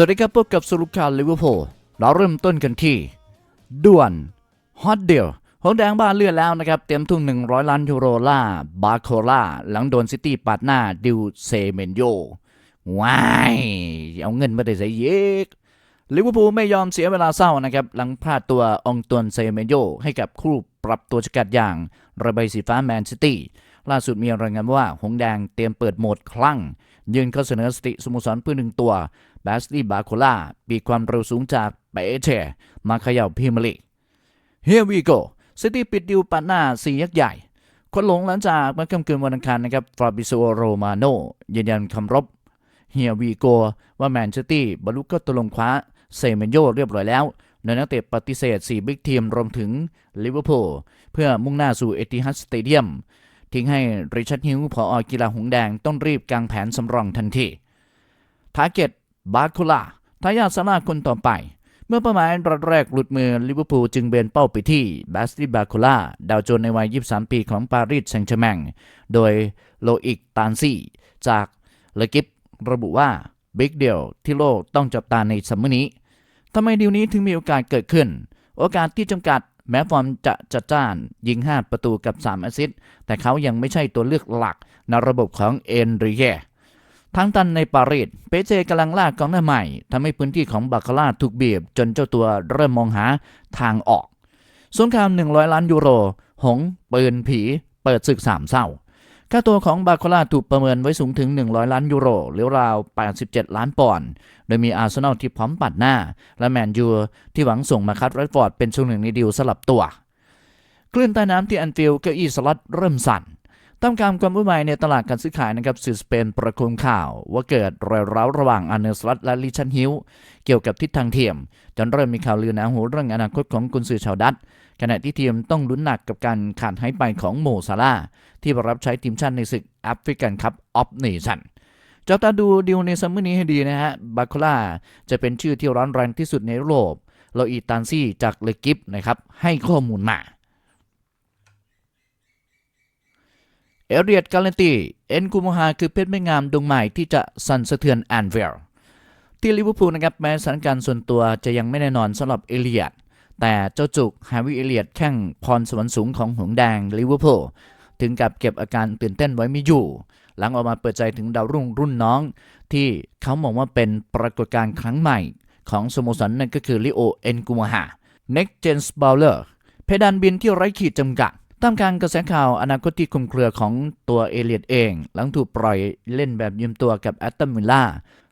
สวัสดีครับพบกับสรุปข่าลิเวอร์พูลเราเริ่มต้นกันที่ด่วนฮอตเดียวหงแดงบ้านเลือดแล้วนะครับ เตรียมทุ่ม100 ล้านยูโรล่าบาโคล่าหลังโดนซิตี้ปาดหน้าดิวเซเมนโยว้ายเอาเงินมาได้ใส่เยกลิเวอร์พูลไม่ยอมเสียเวลาเศร้านะครับ หลังพลาดตัวองตวนเซเมนโยให้กับคู่ปรับตัวสกัดอย่างระบายสีฟ้าแมนซิตี้ ล่าสุดมีรายงานว่า หงแดงเตรียมเปิดโหมดคลั่ง ยื่นข้อเสนอสติสโมสรเพื่อหนึ่งตัวแบสตี้บาโคล่าปีความเร็วสูงจากเปเชมาเขย่าพรีเมียร์ลีก Here we go ซิตี้ปิดดิวปัดหน้าสี่ยักษ์ใหญ่ คนหลงหลังจากเมื่อค่ำคืนวันอังคารนะครับฟราบิโซโรมาโนยืนยันคำรบ Here we go ว่าแมนเชสเตอร์บรรลุก็ตกลงคว้าเซเมนโยเรียบร้อยแล้วโดยนักเตะปฏิเสธ 4 บิ๊กทีม รวมถึงลิเวอร์พูลเพื่อมุ่งหน้าสู่เอติฮัดสเตเดียม ทิ้งให้ริชาร์ดฮิวผอกีฬาหงแดงต้องรีบกางแผนสำรองทันทีทาร์เก็ตบาคูล่าทายาทซาร่าคนต่อไป เมื่อประมาณรัดแรกหลุดมือลิเวอร์พูลจึงเบนเป้าไปที่บาสติบาคูล่าดาวโจนในวัย 23 ปีของปารีสแซงต์แชร์แมงโดยโลอิกตานซี่ จากเลกิประบุว่าบิ๊กเดียวที่โลกต้องจับตาในซัมเมอร์นี้ทำไมดีลนี้ถึงมีโอกาสเกิดขึ้น โอกาสที่จำกัด แม้ฟอร์มจะจัดจ้านยิง 5 ประตูกับ 3 แอสซิสต์แต่เขายังไม่ใช่ตัวเลือกหลักในระบบของเอนริเยทั้งตันในปารีสเปเจกำลังลากกองหน้าใหม่ทำให้พื้นที่ของบาคาร่าถูกบีบ จนเจ้าตัวเริ่มมองหาทางออกสงคราม 100 ล้านยูโร หง ปืนผี เปิดศึกสามเศร้า ค่าตัวของบาโคล่าถูกประเมินไว้สูงถึง 100 ล้านยูโร หรือราว 87 ล้านปอนด์ โดยมีอาร์เซนอลที่พร้อมปัดหน้า และแมนยูที่หวังส่งมาคัดไรฟอร์ดเป็นช่วงหนึ่งในดีลสลับตัว คลื่นใต้น้ำที่แอนฟิลด์เก้าอี้สล็อตเริ่มสั่น ตามการความวุ่นวายในตลาดการซื้อขายนะครับสื่อสเปนประคมข่าว ว่าเกิดรอยร้าวระหว่างอาร์เนสลัตและลิชันฮิวเกี่ยวกับทิศทางเทียม จนเริ่มมีข่าวลือหนาหูเรื่องอนาคตของกุนซือชาวดัตขณะที่ทีมต้องลุ้นหนักกับการขาดหายไปของโมซาลาที่รับใช้ทีมชาติในศึกแอฟริกันคัพออฟเนชั่นจับตาดูดีลในซัมเมอร์นี้ให้ดีนะฮะบาโคล่าจะเป็นชื่อที่ร้อนแรงที่สุดในยุโรปโลอีตานซี่จากเลกิฟนะครับให้ข้อมูลมา เอเรียดการันตี เอ็นกูโมฮาคือเพชรไม่งามดวงใหม่ที่จะสั่นสะเทือนแอนเวลที่ลิเวอร์พูลนะครับแม้สถานการณ์ส่วนตัวจะยังไม่แน่นอนสำหรับเอเลียด แต่เจ้าจุกฮาวิเอเลียดแข้งพรสวรรค์สูงของหงแดงลิเวอร์พูลถึงกับเก็บอาการตื่นเต้นไว้ไม่อยู่ หลังออกมาเปิดใจถึงดาวรุ่งรุ่นน้อง ที่เขามองว่าเป็นปรากฏการณ์ครั้งใหม่ของสโมสรนั่นก็คือลิโอเอ็นกูโมฮา Next Gen Bowler เพดานบินที่ไร้ขีดจำกัด ตามการกระแสข่าวอนาคตที่คุมเครือของตัวเอเลียดเอง หลังถูกปล่อยเล่นแบบยืมตัวกับแอตตันมิลล่า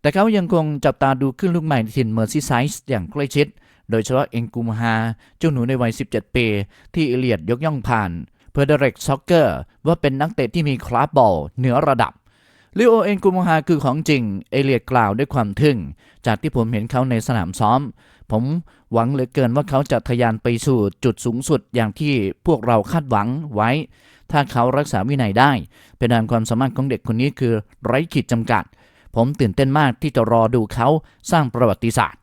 แต่เขายังคงจับตาดูขึ้นลูกใหม่ในถิ่นเมอร์ซีไซส์อย่างใกล้ชิด โดยเฉพาะเอ็นกูมฮาเจ้าหนูในวัย 17 ปี ที่เอเลียดยกย่องผ่าน เพื่อเดเร็กซ็อกเกอร์ว่าเป็นนักเตะที่มีคลาสบอลเหนือระดับลิโอเอ็นกูมฮาคือของจริง เอเลียดกล่าวด้วยความทึ่ง จากที่ผมเห็นเขาในสนามซ้อม ผมหวังเหลือเกินว่าเขาจะทะยานไปสู่จุดสูงสุดอย่างที่พวกเราคาดหวังไว้ ถ้าเขารักษาวินัยได้ เป็นดานความสามารถของเด็กคนนี้คือไร้ขีดจำกัด ผมตื่นเต้นมากที่จะรอดูเขาสร้างประวัติศาสตร์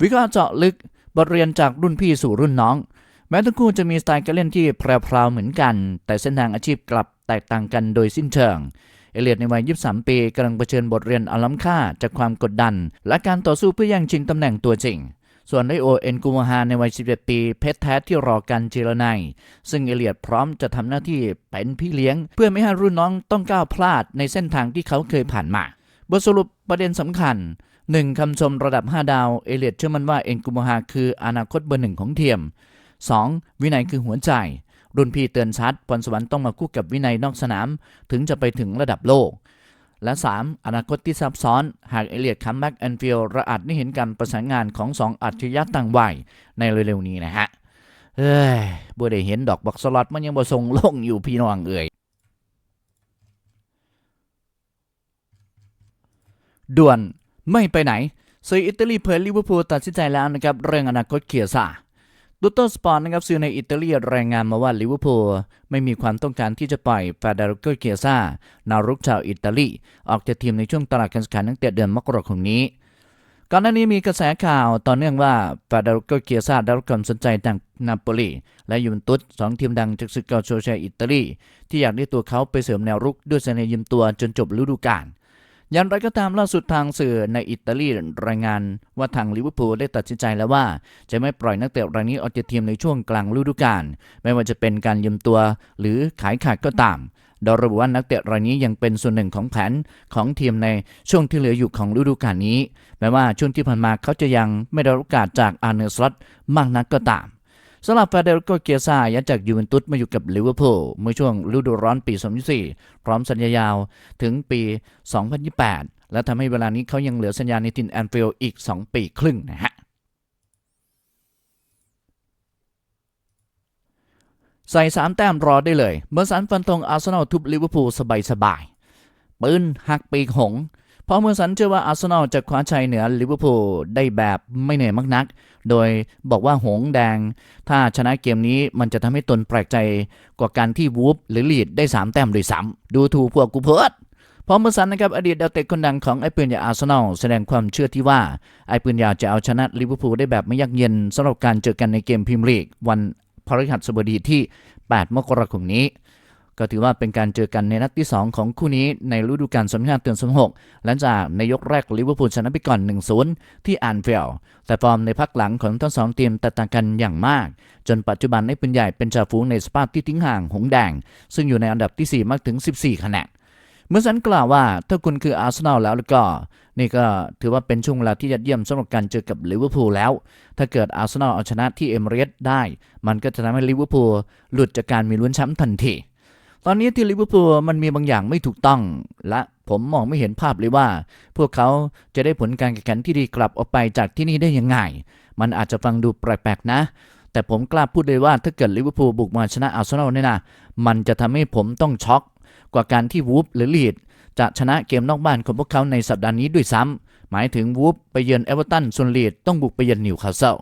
วิเคราะห์เจาะลึกบทเรียนจากรุ่นพี่สู่รุ่นน้อง แม้ทั้งคู่จะมีสไตล์การเล่นที่แพรวๆเหมือนกัน แต่เส้นทางอาชีพกลับแตกต่างกันโดยสิ้นเชิงเอเลียดในวัย 23 ปีกำลังเผชิญบทเรียนอันล้ำค่าจากความกดดัน และการต่อสู้เพื่อแย่งชิงตำแหน่งตัวจริง ส่วนไดโอเอ็นกูมาฮาในวัย11ปี เพชรแท้ที่รอการเจรไนายซึ่งเอเลียดพร้อมจะทำหน้าที่เป็นพี่เลี้ยง เพื่อไม่ให้รุ่นน้องต้องก้าวพลาดในเส้นทางที่เขาเคยผ่านมา บทสรุปประเด็นสำคัญ 1. คำชมระดับ 5 ดาว เอเลียดเชื่อมั่นว่าเอ็นกูมาฮาคืออนาคตเบอร์หนึ่งของเทียม 2. วินัยคือหัวใจ รุ่นพี่เตือนชัดพรสวรรค์ต้องมาคู่กับวินัยนอกสนาม ถึงจะไปถึงระดับโลก และ 3. อนาคตที่ซับซ้อน หากเอเลียดคัมแบ็กแอนฟิลระอาจได้เห็นการประสานงานของสองอัจฉริยะต่างวัยในเร็วๆนี้นะฮะเฮ้ยบ่ได้เห็นดอกบักสลอตมันยังบ่ทรงลงอยู่พี่น้องเอ่ยด่วนไม่ไปไหนสื่ออิตาลีเผยลิเวอร์พูลตัดสินใจแล้วนะครับ เรื่องอนาคตเคียซ่า ดูโตสปอร์ตนะครับสื่อในอิตาลีรายงานมาว่าลิเวอร์พูลไม่มีความต้องการที่จะปล่อยฟาดาริโกเคียซานารุกชาวอิตาลี ออกจากทีมในช่วงตลาดการซื้อขายตั้งแต่เดือนมกราคมนี้ก่อนหน้านี้มีกระแสข่าวต่อเนื่องว่าฟาดาริโกเคียซาได้รับความสนใจจากนาโปลีและยูเวนตุสสองทีมดังจากศึกเกาโชเชียอิตาลี ที่อยากได้ตัวเขาไปเสริมแนวรุกด้วยสัญญายืมตัวจนจบฤดูกาล อย่างไรก็ตามล่าสุดทางสื่อในอิตาลีรายงาน ว่าทางลิเวอร์พูลได้ตัดสินใจแล้วว่า จะไม่ปล่อยนักเตะรายนี้ออกจากทีมในช่วงกลางฤดูกาลไม่ว่าจะเป็นการยืมตัวหรือขายขาดก็ตามโดยระบุว่านักเตะรายนี้ยังเป็นส่วนหนึ่งของแผนของทีมในช่วงที่เหลืออยู่ของฤดูกาลนี้ แม้ว่าช่วงที่ผ่านมาเขาจะยังไม่ได้รับโอกาสจากอาร์เนสลอตมากนักก็ตาม สำหรับฟาเดริโกเกียซาย้ายจากยูเวนตุสมาอยู่กับลิเวอร์พูลเมื่อช่วงฤดูร้อนปี 2024 พร้อมสัญญายาวถึงปี 2028 และทำให้เวลานี้เขายังเหลือสัญญาในทินแอนฟิลอีก 2 ปีครึ่งนะฮะใส่ 3 แต้มรอได้เลยเมื่อสันฟันธงอาร์เซนอลทุบลิเวอร์พูลสบายๆปืนหักปีกหง พราะเมือสันเชื่อว่าอาร์เซนอลจะคว้าชัยเหนือลิเวอร์พูลได้แบบไม่เหนื่อยมากนัก โดยบอกว่าหงแดง ถ้าชนะเกมนี้มันจะทำให้ตนแปลกใจกว่าการที่วูฟหรือลีดได้ 3 แต้มโดยซ้ำดูถูกพวกกูเพิดพอมเมือสันนะครับอดีตดาวเตะคนดังของไอปืนยาอาร์เซนอลแสดงความเชื่อที่ว่าไอปืนยาจะเอาชนะลิเวอร์พูลได้แบบไม่ยากเย็นสำหรับการเจอกันในเกมพรีเมียร์ลีกวันพฤหัสบดีที่ 8 มกราคมนี้ ก็ถือว่าเป็นการเจอกันในนัดที่ 2 ของคู่นี้ในฤดูกาล2025เตือน2026หลังจากในยกแรกลิเวอร์พูลชนะไปก่อน 1-0 ที่แอนเฟลแต่ฟอร์มในพักหลังของทั้งสองทีมแตกต่างกันอย่างมาก จนปัจจุบันไอ้ปืนใหญ่เป็นจ่าฝูงในสภาพที่ทิ้งห่างหงแดง ซึ่งอยู่ในอันดับที่ 4 มากถึง 14 คะแนนเมื่อสันกล่าวว่าถ้าคุณคืออาร์เซนอลแล้วล้วก็ นี่ก็ถือว่าเป็นช่วงเวลาที่ยอดเยี่ยมสำหรับการเจอกับลิเวอร์พูลแล้ว ถ้าเกิดอาร์เซนอลเอาชนะที่เอมิเรตได้ มันก็จะทำให้ลิเวอร์พูลหลุดจากการมีลุ้นแชมป์ทันที ตอนนี้ที่ลิเวอร์พูลมันมีบางอย่างไม่ถูกต้อง และผมมองไม่เห็นภาพเลยว่า พวกเขาจะได้ผลการแข่งขันที่ดีกลับออกไปจากที่นี่ได้ยังไง มันอาจจะฟังดูแปลกๆนะ แต่ผมกล้าพูดเลยว่าถ้าเกิดลิเวอร์พูลบุกมาชนะอาร์เซนอลเนี่ยนะมันจะทำให้ผมต้องช็อกกว่าการที่วูฟหรือลีดจะชนะเกมนอกบ้านของพวกเขาในสัปดาห์นี้ด้วยซ้ำหมายถึงวูฟไปเยือนเอเวอร์ตันส่วนลีดต้องบุกไปเยือนนิวคาสเซิล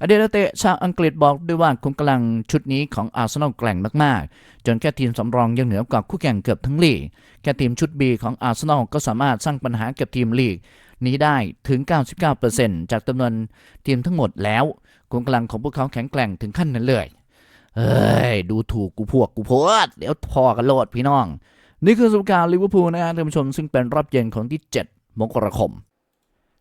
อเดลเตะชาวอังกฤษบอกด้วยว่าคุมกำลังชุดนี้ของอาร์เซนอลแกร่งมากๆ จนแค่ทีมสำรองยังเหนือกว่าคู่แข่งเกือบทั้งลีก แค่ทีมชุด B ของอาร์เซนอลก็สามารถสร้างปัญหากับทีมลีก นี้ได้ถึง 99%จากจำนวนทีมทั้งหมดแล้วคุมกำลังของพวกเขาแข็งแกร่งถึงขั้นนั้นเลยเฮ้ย ดูถูกกูพวกกูโพดเดี๋ยวพอกันโลดพี่น้อง นี่คือสุการลิเวอร์พูลนะครับท่านผู้ชมซึ่งเป็นรอบเย็นของที่ 7 มกราคม